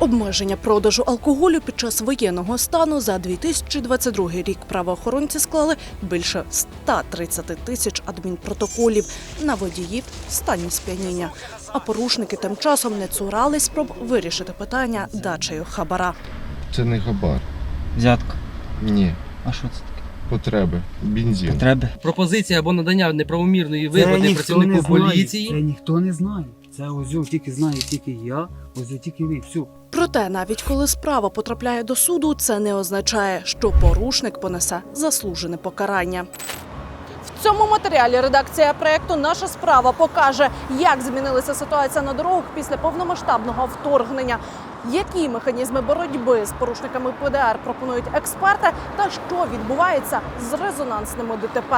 Обмеження продажу алкоголю під час воєнного стану за 2022 рік правоохоронці склали більше 130 тисяч адмінпротоколів на водіїв в стані сп'яніння. А порушники тим часом не цурались спроб вирішити питання дачею хабара. Це не хабар. Взятка. Ні. А що це таке? Потреби. Бензин. Потреби. Пропозиція або надання неправомірної вигоди працівнику не поліції. Це ніхто не знає. Це ось тільки знає тільки я, ось тільки ви. Все. Проте, навіть коли справа потрапляє до суду, це не означає, що порушник понесе заслужене покарання. В цьому матеріалі редакція проекту Наша справа покаже, як змінилася ситуація на дорогах після повномасштабного вторгнення, які механізми боротьби з порушниками ПДР пропонують експерти, та що відбувається з резонансними ДТП.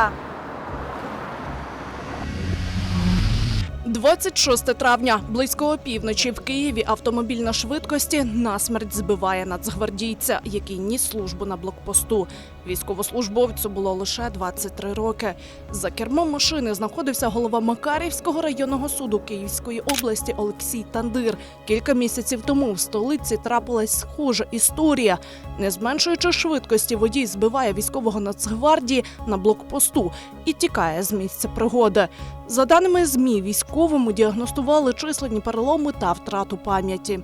26 травня близько опівночі в Києві автомобіль на швидкості насмерть збиває нацгвардійця, який ніс службу на блокпосту. Військовослужбовцю було лише 23 роки. За кермом машини знаходився голова Макарівського районного суду Київської області Олексій Тандир. Кілька місяців тому в столиці трапилась схожа історія. Не зменшуючи швидкості, водій збиває військового нацгвардії на блокпосту і тікає з місця пригоди. За даними ЗМІ, військовому діагностували численні переломи та втрату пам'яті.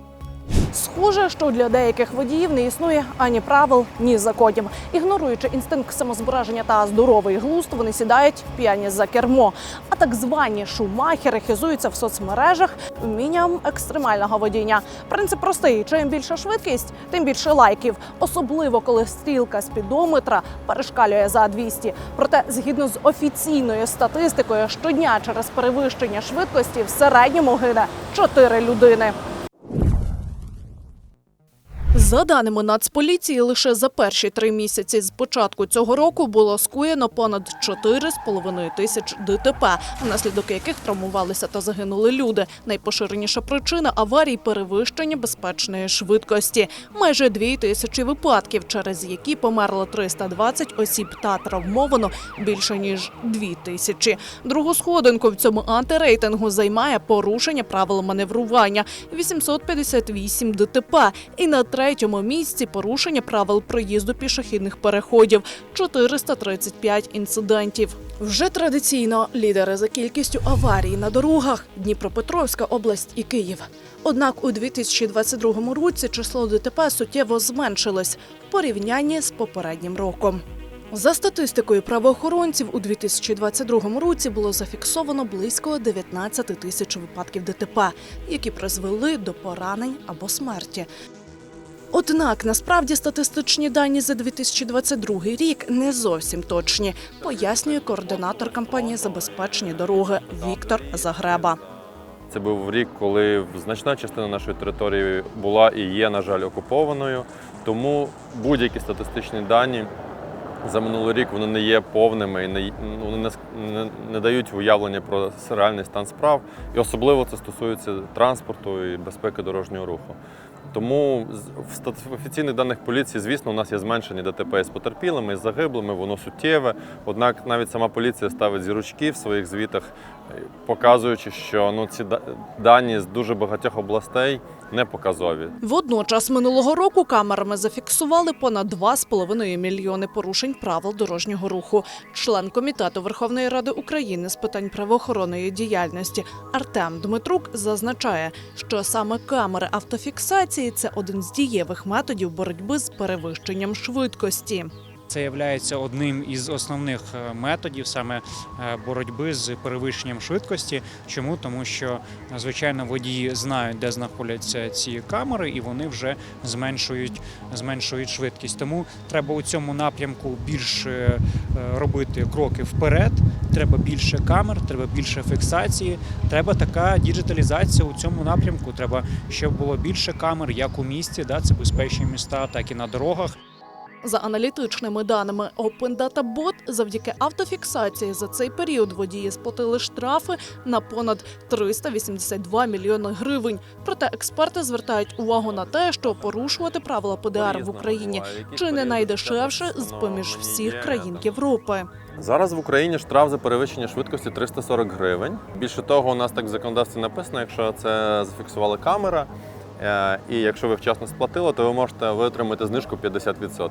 Схоже, що для деяких водіїв не існує ані правил, ні законів. Ігноруючи інстинкт самозбереження та здоровий глузд, вони сідають п'яні за кермо. А так звані шумахери хизуються в соцмережах вмінням екстремального водіння. Принцип простий: чим більша швидкість, тим більше лайків, особливо коли стрілка спідометра перешкалює за 200. Проте, згідно з офіційною статистикою, щодня через перевищення швидкості в середньому гине 4 людини. За даними Нацполіції, лише за перші три місяці з початку цього року було скоєно понад 4,5 тисяч ДТП, внаслідок яких травмувалися та загинули люди. Найпоширеніша причина аварій перевищення безпечної швидкості. Майже дві тисячі випадків, через які померло 320 осіб та травмовано більше ніж дві тисячі. Другу сходинку в цьому антирейтингу займає порушення правил маневрування 858 ДТП. І на третьому місці порушення правил проїзду пішохідних переходів 435 інцидентів. Вже традиційно лідери за кількістю аварій на дорогах Дніпропетровська область і Київ. Однак у 2022 році число ДТП суттєво зменшилось в порівнянні з попереднім роком. За статистикою правоохоронців, у 2022 році було зафіксовано близько 19 тисяч випадків ДТП, які призвели до поранень або смерті. Однак насправді статистичні дані за 2022 рік не зовсім точні, пояснює координатор кампанії Забезпечені дороги Віктор Загреба. Це був рік, коли значна частина нашої території була і є, на жаль, окупованою. Тому будь-які статистичні дані за минулий рік вони не є повними і не, ну, вони не, не, не дають уявлення про реальний стан справ. І особливо це стосується транспорту і безпеки дорожнього руху. Тому в офіційних даних поліції, звісно, у нас є зменшення ДТП з потерпілими, з загиблими, воно суттєве. Однак навіть сама поліція ставить зірочки в своїх звітах, показуючи, що ну, ці дані з дуже багатьох областей не показові. Водночас минулого року камерами зафіксували понад 2,5 мільйони порушень правил дорожнього руху. Член комітету Верховної Ради України з питань правоохоронної діяльності Артем Дмитрук зазначає, що саме камери автофіксації це один з дієвих методів боротьби з перевищенням швидкості. Це є одним із основних е, методів саме е, боротьби з перевищенням швидкості. Чому? Тому що звичайно водії знають, де знаходяться ці камери, і вони вже зменшують, зменшують швидкість. Тому треба у цьому напрямку більше е, робити кроки вперед. Треба більше камер, треба більше фіксації. Треба така діджиталізація у цьому напрямку. Треба, щоб було більше камер, як у місті, да, це безпечні міста, так і на дорогах. За аналітичними даними Open Data Bot, завдяки автофіксації за цей період водії сплатили штрафи на понад 382 мільйони гривень. Проте експерти звертають увагу на те, що порушувати правила ПДР в Україні чи не найдешевше з поміж всіх країн Європи. Зараз в Україні штраф за перевищення швидкості 340 гривень. Більше того, у нас так в законодавстві написано, якщо це зафіксувала камера, І якщо ви вчасно сплатили, то ви можете витримати знижку 50%.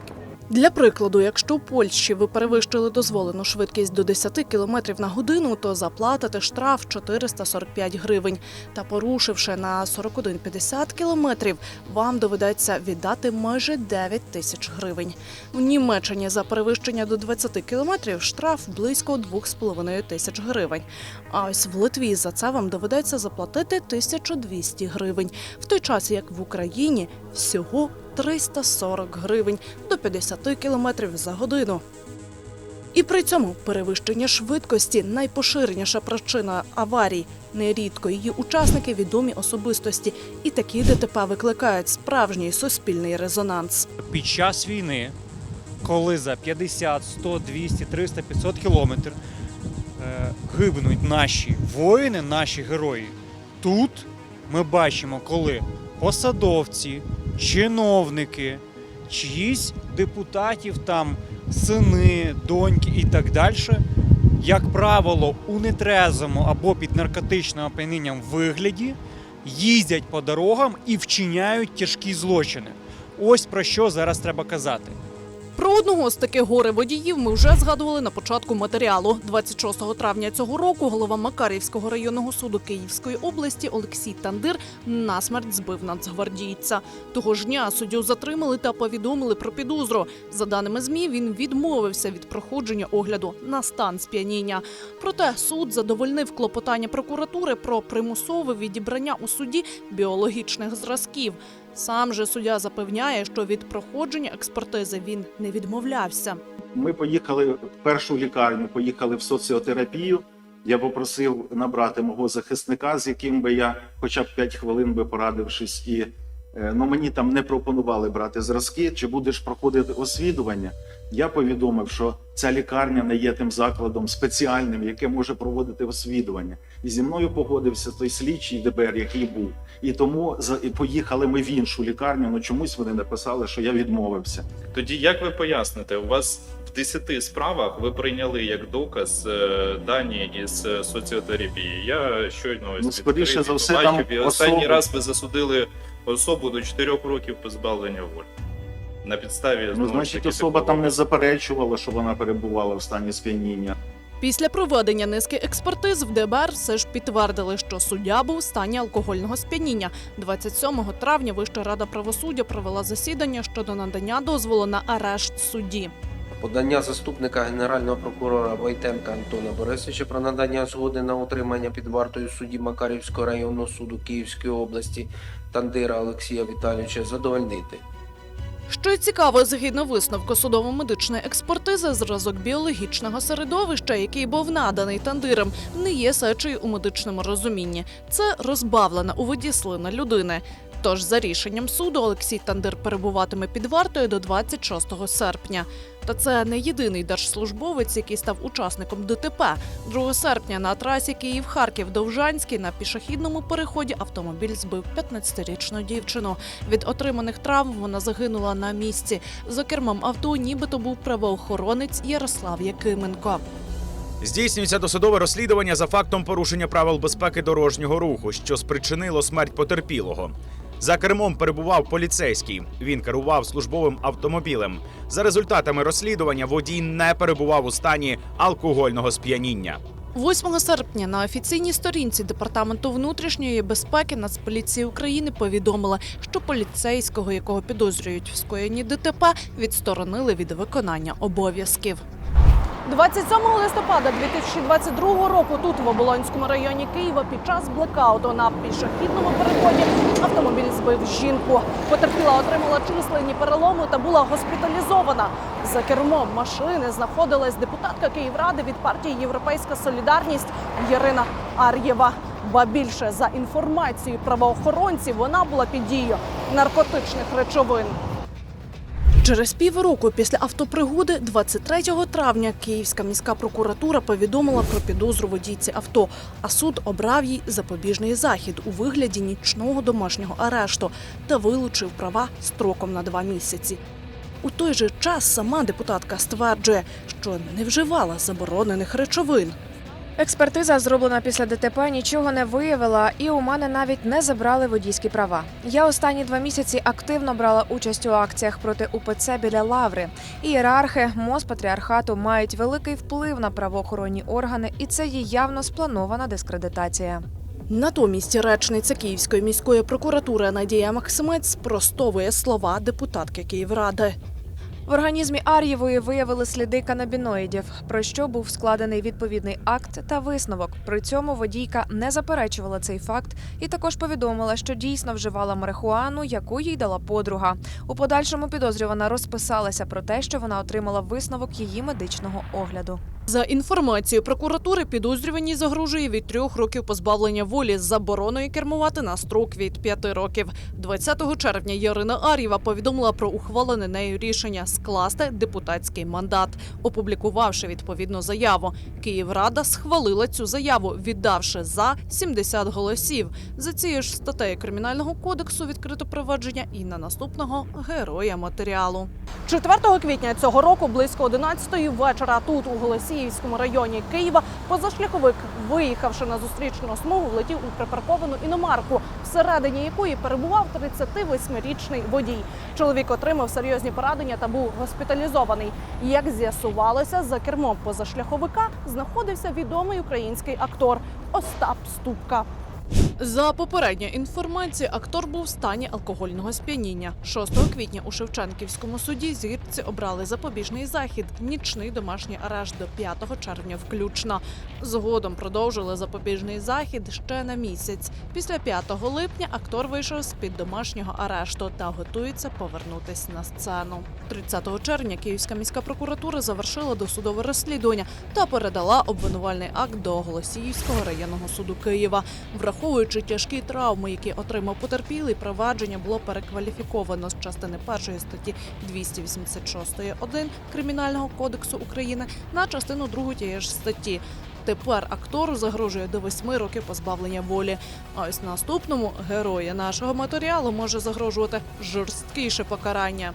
Для прикладу, якщо у Польщі ви перевищили дозволену швидкість до 10 км на годину, то заплатите штраф 445 гривень. Та порушивши на 41,50 км, вам доведеться віддати майже 9 тисяч гривень. У Німеччині за перевищення до 20 км штраф близько 2,5 тисяч гривень. А ось в Литві за це вам доведеться заплатити 1200 гривень, в той час як в Україні всього 340 гривень до 50 км за годину. І при цьому перевищення швидкості найпоширеніша причина аварій. Нерідко її учасники відомі особистості, і такі ДТП викликають справжній суспільний резонанс. Під час війни, коли за 50, 100, 200, 300, 500 кілометрів гибнуть наші воїни, наші герої, тут ми бачимо, коли посадовці, чиновники, чиїсь депутатів, там сини, доньки і так далі, як правило, у нетрезому або під наркотичним оп'янінням вигляді їздять по дорогам і вчиняють тяжкі злочини. Ось про що зараз треба казати. Про одного з таких горе водіїв ми вже згадували на початку матеріалу. 26 травня цього року голова Макарівського районного суду Київської області Олексій Тандир насмерть збив нацгвардійця. Того ж дня суддю затримали та повідомили про підозру. За даними змі, він відмовився від проходження огляду на стан сп'яніння. Проте суд задовольнив клопотання прокуратури про примусове відібрання у суді біологічних зразків. Сам же суддя запевняє, що від проходження експертизи він не відмовлявся. Ми поїхали в першу лікарню, поїхали в соціотерапію. Я попросив набрати мого захисника, з яким би я хоча б 5 хвилин би порадившись, і ну мені там не пропонували брати зразки. Чи будеш проходити освідування? Я повідомив, що ця лікарня не є тим закладом спеціальним, яке може проводити освідування. І зі мною погодився той слідчий ДБР, який був. І тому за поїхали ми в іншу лікарню. Ну чомусь вони написали, що я відмовився. Тоді як ви поясните, у вас в 10 справах ви прийняли як доказ е, дані із е, соціотерапії. Я щойно ось Ну, скоріше за все, там і останній особи- раз ви засудили особу до 4 років позбавлення волі. На підставі Ну, значить, таки, особа такого. там не заперечувала, що вона перебувала в стані сп'яніння. Після проведення низки експертиз в ДБР все ж підтвердили, що суддя був в стані алкогольного сп'яніння. 27 травня Вища рада правосуддя провела засідання щодо надання дозволу на арешт судді. Подання заступника генерального прокурора Войтенка Антона Борисовича про надання згоди на утримання під вартою судді Макарівського районного суду Київської області Тандира Олексія Віталійовича задовольнити. Що й цікаво, згідно висновку судово-медичної експертизи, зразок біологічного середовища, який був наданий тандиром, не є сечею у медичному розумінні. Це розбавлена у воді слина людини. Тож, за рішенням суду, Олексій Тандир перебуватиме під вартою до 26 серпня. Та це не єдиний держслужбовець, який став учасником ДТП. 2 серпня на трасі Київ-Харків-Довжанський на пішохідному переході автомобіль збив 15-річну дівчину. Від отриманих травм вона загинула на місці. За кермом авто нібито був правоохоронець Ярослав Якименко. Здійснюється досудове розслідування за фактом порушення правил безпеки дорожнього руху, що спричинило смерть потерпілого. За кермом перебував поліцейський. Він керував службовим автомобілем. За результатами розслідування водій не перебував у стані алкогольного сп'яніння. 8 серпня на офіційній сторінці департаменту внутрішньої безпеки Нацполіції України повідомила, що поліцейського, якого підозрюють в скоєнні ДТП, відсторонили від виконання обов'язків. 27 листопада 2022 року тут в Оболонському районі Києва під час блекауту на пішохідному переході автомобіль збив жінку. Потерпіла отримала численні переломи та була госпіталізована. За кермом машини знаходилась депутатка Київради від партії Європейська Солідарність Ірина Ар'єва. Ба більше за інформацією правоохоронців вона була під дією наркотичних речовин. Через півроку після автопригоди, 23 травня, Київська міська прокуратура повідомила про підозру водійці авто, а суд обрав їй запобіжний захід у вигляді нічного домашнього арешту та вилучив права строком на два місяці. У той же час сама депутатка стверджує, що не вживала заборонених речовин. Експертиза, зроблена після ДТП, нічого не виявила, і у мене навіть не забрали водійські права. Я останні два місяці активно брала участь у акціях проти УПЦ біля Лаври. Ієрархи МОЗ патріархату мають великий вплив на правоохоронні органи, і це є явно спланована дискредитація. Натомість речниця Київської міської прокуратури Надія Максимець спростовує слова депутатки Київради. В організмі Ар'євої виявили сліди канабіноїдів, про що був складений відповідний акт та висновок. При цьому водійка не заперечувала цей факт і також повідомила, що дійсно вживала марихуану, яку їй дала подруга. У подальшому підозрювана розписалася про те, що вона отримала висновок її медичного огляду. За інформацією прокуратури, підозрюваній загрожує від трьох років позбавлення волі з забороною кермувати на строк від п'яти років. 20 червня Ярина Ар'єва повідомила про ухвалене нею рішення скласти депутатський мандат, опублікувавши відповідну заяву. Київрада схвалила цю заяву, віддавши за 70 голосів. За цією ж статтею кримінального кодексу відкрито провадження і на наступного героя матеріалу. 4 квітня цього року близько 11 вечора тут у Голосіївському районі Києва позашляховик, виїхавши на зустрічну смугу, влетів у припарковану іномарку, всередині якої перебував 38-річний водій. Чоловік отримав серйозні поранення та був госпіталізований. Як з'ясувалося, за кермом позашляховика знаходився відомий український актор Остап Ступка. За попередньою інформацією, актор був в стані алкогольного сп'яніння. 6 квітня у Шевченківському суді зірці обрали запобіжний захід, нічний домашній арешт до 5 червня включно. Згодом продовжили запобіжний захід ще на місяць. Після 5 липня актор вийшов з під домашнього арешту та готується повернутись на сцену. 30 червня Київська міська прокуратура завершила досудове розслідування та передала обвинувальний акт до Голосіївського районного суду Києва. Враховуючи тяжкі травми, які отримав потерпілий, провадження було перекваліфіковано з частини першої статті 286.1 Кримінального кодексу України на частину другу тієї ж статті. Тепер актору загрожує до восьми років позбавлення волі. А ось наступному герою нашого матеріалу може загрожувати жорсткіше покарання.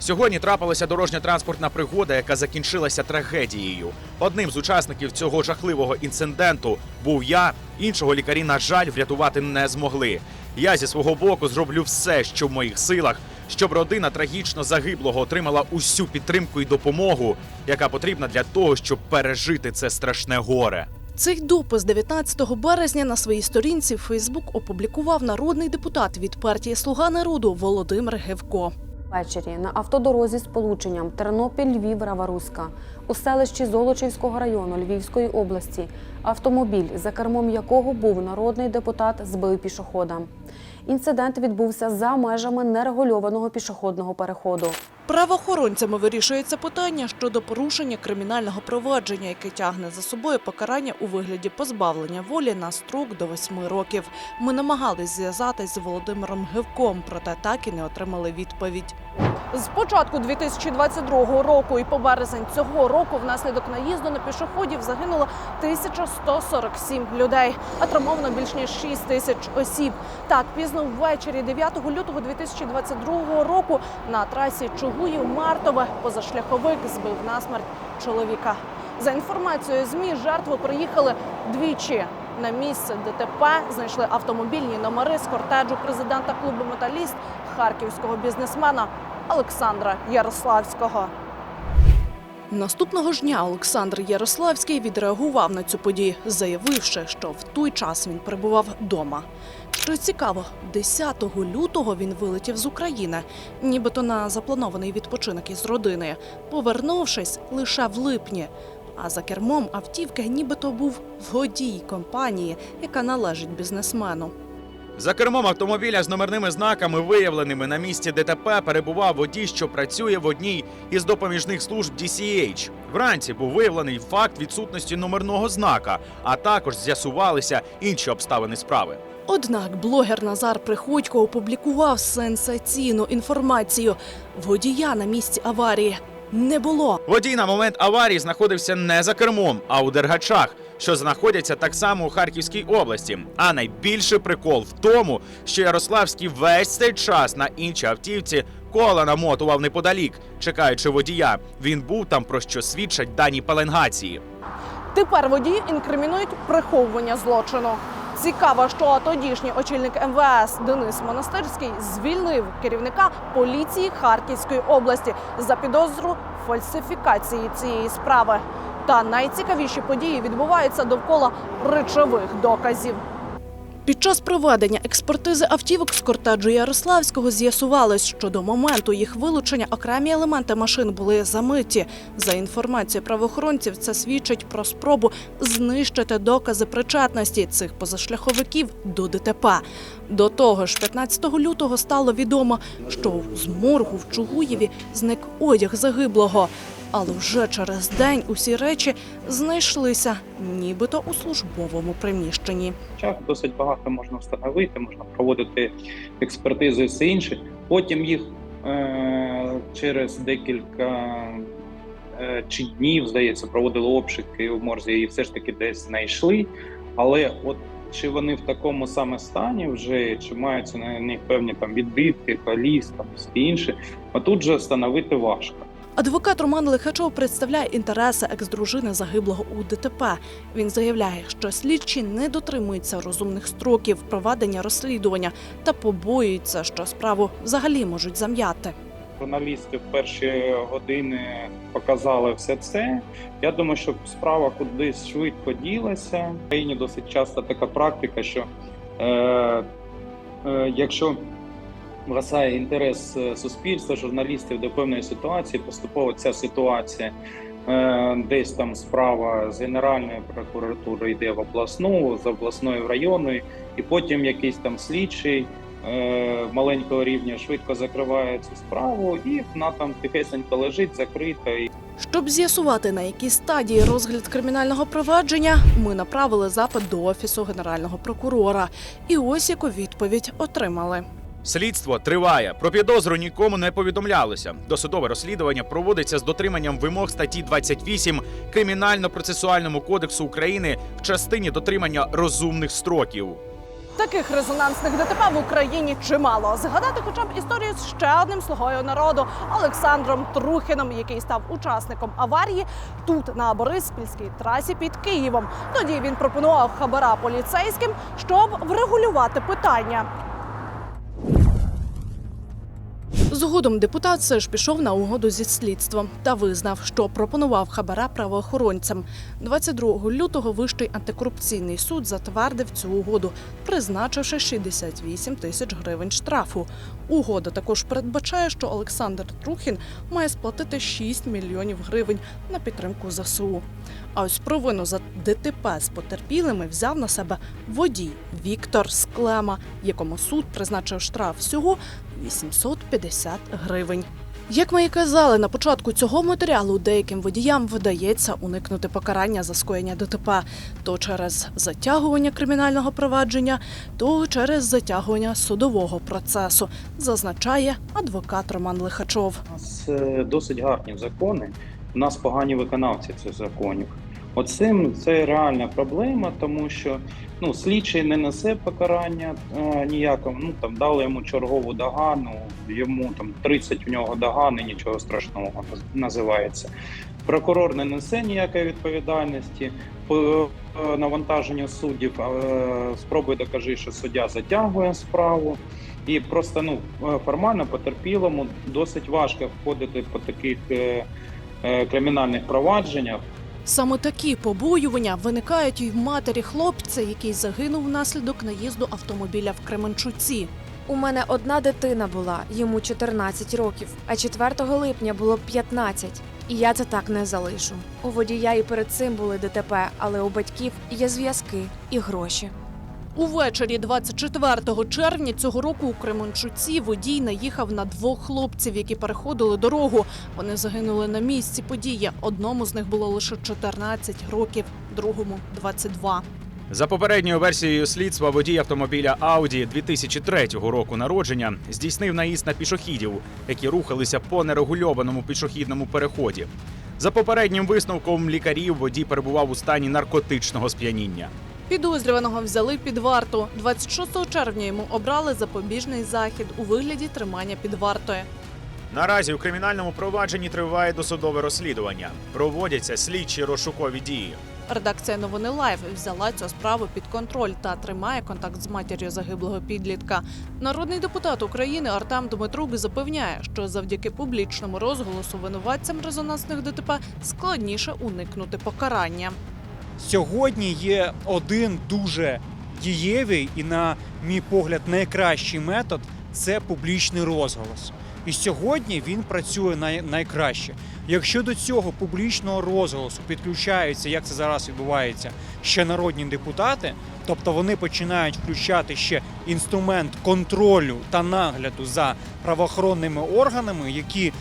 Сьогодні трапилася дорожньо-транспортна пригода, яка закінчилася трагедією. Одним з учасників цього жахливого інциденту був я. Іншого лікарі, на жаль, врятувати не змогли. Я зі свого боку зроблю все, що в моїх силах, щоб родина трагічно загиблого отримала усю підтримку і допомогу, яка потрібна для того, щоб пережити це страшне горе. Цей допис 19 березня на своїй сторінці в Фейсбук опублікував народний депутат від партії Слуга народу Володимир Гевко. Ввечері на автодорозі з полученням Тернопіль-Львів Раваруська у селищі Золочівського району Львівської області автомобіль, за кермом якого був народний депутат, збив пішохода. Інцидент відбувся за межами нерегульованого пішохідного переходу. Правоохоронцями вирішується питання щодо порушення кримінального провадження, яке тягне за собою покарання у вигляді позбавлення волі на строк до восьми років. Ми намагались зв'язатись з Володимиром Гевком, проте так і не отримали відповідь. З початку 2022 року і по березень цього року внаслідок наїзду на пішоходів загинуло 1147 людей, а травмовано більш ніж 6 тисяч осіб. Так, пізно ввечері 9 лютого 2022 року на трасі Чугуїв-Мартове позашляховик збив насмерть чоловіка. За інформацією ЗМІ, жертву приїхали двічі. На місце ДТП знайшли автомобільні номери з кортеджу президента клубу Металіст харківського бізнесмена Олександра Ярославського. Наступного ж дня Олександр Ярославський відреагував на цю подію, заявивши, що в той час він перебував вдома. Що цікаво, 10 лютого він вилетів з України, нібито на запланований відпочинок із родиною, повернувшись лише в липні. А за кермом автівки нібито був водій компанії, яка належить бізнесмену. За кермом автомобіля з номерними знаками, виявленими на місці ДТП, перебував водій, що працює в одній із допоміжних служб DCH. Вранці був виявлений факт відсутності номерного знака, а також з'ясувалися інші обставини справи. Однак блогер Назар Приходько опублікував сенсаційну інформацію. Водія на місці аварії не було. Водій на момент аварії знаходився не за кермом, а у Дергачах, що знаходяться так само у Харківській області. А найбільший прикол в тому, що Ярославський весь цей час на іншій автівці кола намотував неподалік, чекаючи водія. Він був там, про що свідчать дані пеленгації. Тепер водії інкримінують приховування злочину. Цікаво, що тодішній очільник МВС Денис Монастирський звільнив керівника поліції Харківської області за підозру фальсифікації цієї справи. Та найцікавіші події відбуваються довкола речових доказів. Під час проведення експертизи автівок з кортеджу Ярославського з'ясувалось, що до моменту їх вилучення окремі елементи машин були замиті. За інформацією правоохоронців, це свідчить про спробу знищити докази причетності цих позашляховиків до ДТП. До того ж, 15 лютого стало відомо, що з моргу в Чугуєві зник одяг загиблого. Але вже через день усі речі знайшлися, нібито у службовому приміщенні. час досить багато можна встановити, можна проводити експертизи і все інше. Потім їх е- через декілька е- чи днів, здається, проводили обшуки в морзі і все ж таки десь знайшли. Але от чи вони в такому саме стані вже, чи маються на них певні там відбитки, коліс, там все інше, а тут же встановити важко. Адвокат Роман Лихачов представляє інтереси екс-дружини загиблого у ДТП. Він заявляє, що слідчі не дотримуються розумних строків проведення розслідування та побоюються, що справу взагалі можуть зам'яти. Журналісти в перші години показали все це. Я думаю, що справа кудись швидко ділася. В країні досить часто така практика, що е, е, якщо вгасає інтерес е, суспільства, журналістів до певної ситуації, поступово ця ситуація. е, Десь там справа з Генеральної прокуратури йде в обласну, з обласної в районну, і потім якийсь там слідчий е, маленького рівня швидко закриває цю справу, і вона там тихесенько лежить, закрита. Щоб з'ясувати, на якій стадії розгляд кримінального провадження, ми направили запит до офісу генерального прокурора. І ось яку відповідь отримали. Слідство триває. Про підозру нікому не повідомлялося. Досудове розслідування проводиться з дотриманням вимог статті 28 Кримінально-процесуальному кодексу України в частині дотримання розумних строків. Таких резонансних ДТП в Україні чимало. Згадати хоча б історію з ще одним слугою народу Олександром Трухіном, який став учасником аварії тут на Бориспільській трасі під Києвом. Тоді він пропонував хабара поліцейським, щоб врегулювати питання. Згодом депутат все ж пішов на угоду зі слідством та визнав, що пропонував хабара правоохоронцям. 22 лютого Вищий антикорупційний суд затвердив цю угоду, призначивши 68 тисяч гривень штрафу. Угода також передбачає, що Олександр Трухін має сплатити 6 мільйонів гривень на підтримку ЗСУ. А ось провину за ДТП з потерпілими взяв на себе водій Віктор Склема, якому суд призначив штраф всього 850 гривень. Як ми і казали на початку цього матеріалу, деяким водіям вдається уникнути покарання за скоєння ДТП то через затягування кримінального провадження, то через затягування судового процесу, зазначає адвокат Роман Лихачов. у нас е, досить гарні закони. У нас погані виконавці цих законів. Оцим це реальна проблема, тому що ну, слідчий не несе покарання е, ніякого. Ну там дали йому чергову догану, йому там 30 в нього догани, нічого страшного називається. Прокурор не несе ніякої відповідальності. По е, навантаженню суддів спробуй докажи, що суддя затягує справу. І просто ну е, формально потерпілому досить важко входити по таких е, кримінальних провадженнях. Саме такі побоювання виникають і в матері хлопця, який загинув внаслідок наїзду автомобіля в Кременчуці. У мене одна дитина була, йому 14 років, а 4 липня було 15. І я це так не залишу. У водія і перед цим були ДТП, але у батьків є зв'язки і гроші. Увечері 24 червня цього року у Кременчуці водій наїхав на двох хлопців, які переходили дорогу. Вони загинули на місці події. Одному з них було лише 14 років, другому 22. За попередньою версією слідства, водій автомобіля Audi 2003 року народження здійснив наїзд на пішохідів, які рухалися по нерегульованому пішохідному переході. За попереднім висновком лікарів, водій перебував у стані наркотичного сп'яніння. Підозрюваного взяли під варту. 26 червня йому обрали запобіжний захід у вигляді тримання під вартою. Наразі у кримінальному провадженні триває досудове розслідування. Проводяться слідчі розшукові дії. Редакція новини Лайв взяла цю справу під контроль та тримає контакт з матір'ю загиблого підлітка. Народний депутат України Артем Дмитрук запевняє, що завдяки публічному розголосу винуватцям резонансних ДТП складніше уникнути покарання. Сьогодні є один дуже дієвий і, на мій погляд, найкращий метод це публічний розголос. І сьогодні він працює най- найкраще. Якщо до цього публічного розголосу підключаються, як це зараз відбувається, ще народні депутати, тобто вони починають включати ще інструмент контролю та нагляду за правоохоронними органами, які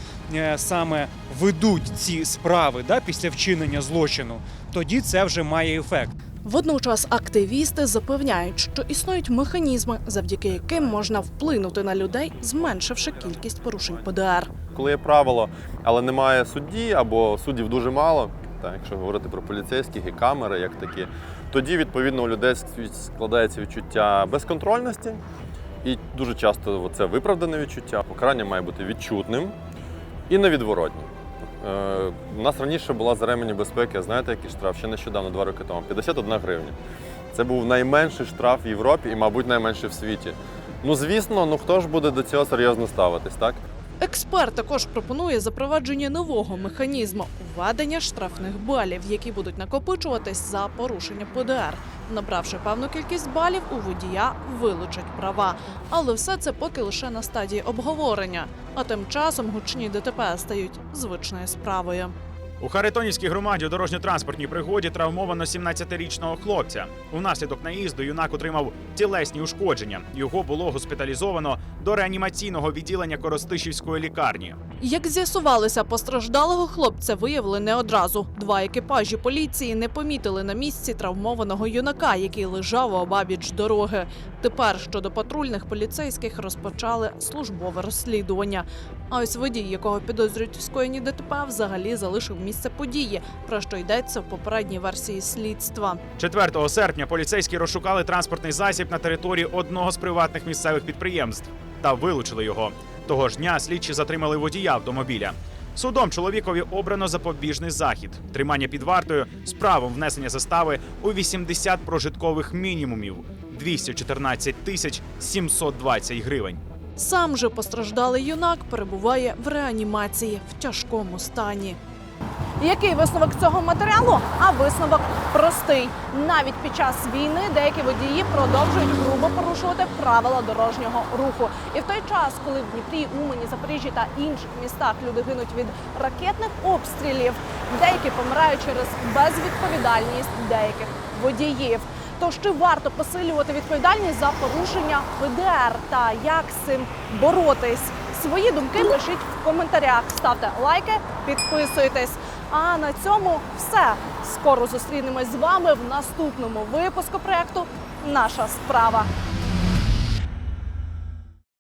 саме ведуть ці справи да, після вчинення злочину, тоді це вже має ефект. Водночас активісти запевняють, що існують механізми, завдяки яким можна вплинути на людей, зменшивши кількість порушень ПДР. Коли є правило, але немає судді або суддів дуже мало, так, якщо говорити про поліцейських і камери як такі, тоді відповідно у людей складається відчуття безконтрольності, і дуже часто це виправдане відчуття. Покарання має бути відчутним і невідворотнім. Е, у нас раніше була за ремені безпеки, знаєте, який штраф? Ще нещодавно, два роки тому, 51 гривня. Це був найменший штраф в Європі і, мабуть, найменший в світі. Ну, звісно, ну хто ж буде до цього серйозно ставитись, так? Експерт також пропонує запровадження нового механізму введення штрафних балів, які будуть накопичуватись за порушення ПДР. Набравши певну кількість балів, у водія вилучать права. Але все це поки лише на стадії обговорення. А тим часом гучні ДТП стають звичною справою. У Харитонівській громаді у дорожньо-транспортній пригоді травмовано 17-річного хлопця. Унаслідок наїзду юнак отримав тілесні ушкодження. Його було госпіталізовано до реанімаційного відділення Коростишівської лікарні. Як з'ясувалося, постраждалого хлопця виявили не одразу. Два екіпажі поліції не помітили на місці травмованого юнака, який лежав обабіч дороги. Тепер щодо патрульних поліцейських розпочали службове розслідування. А ось водій, якого підозрюють в скоєнні ДТП, взагалі залишив місце події, про що йдеться в попередній версії слідства. 4 серпня поліцейські розшукали транспортний засіб на території одного з приватних місцевих підприємств та вилучили його. Того ж дня слідчі затримали водія автомобіля. Судом чоловікові обрано запобіжний захід, тримання під вартою з правом внесення застави у 80 прожиткових мінімумів 214 тисяч 720 гривень. Сам же постраждалий юнак перебуває в реанімації в тяжкому стані. Який висновок цього матеріалу? А висновок простий. Навіть під час війни деякі водії продовжують грубо порушувати правила дорожнього руху. І в той час, коли в Дніпрі, Умані, Запоріжжі та інших містах люди гинуть від ракетних обстрілів, деякі помирають через безвідповідальність деяких водіїв. Тож чи варто посилювати відповідальність за порушення ПДР та як з цим боротись? Свої думки пишіть в коментарях, ставте лайки, підписуйтесь. А на цьому все. Скоро зустрінемось з вами в наступному випуску проекту Наша справа.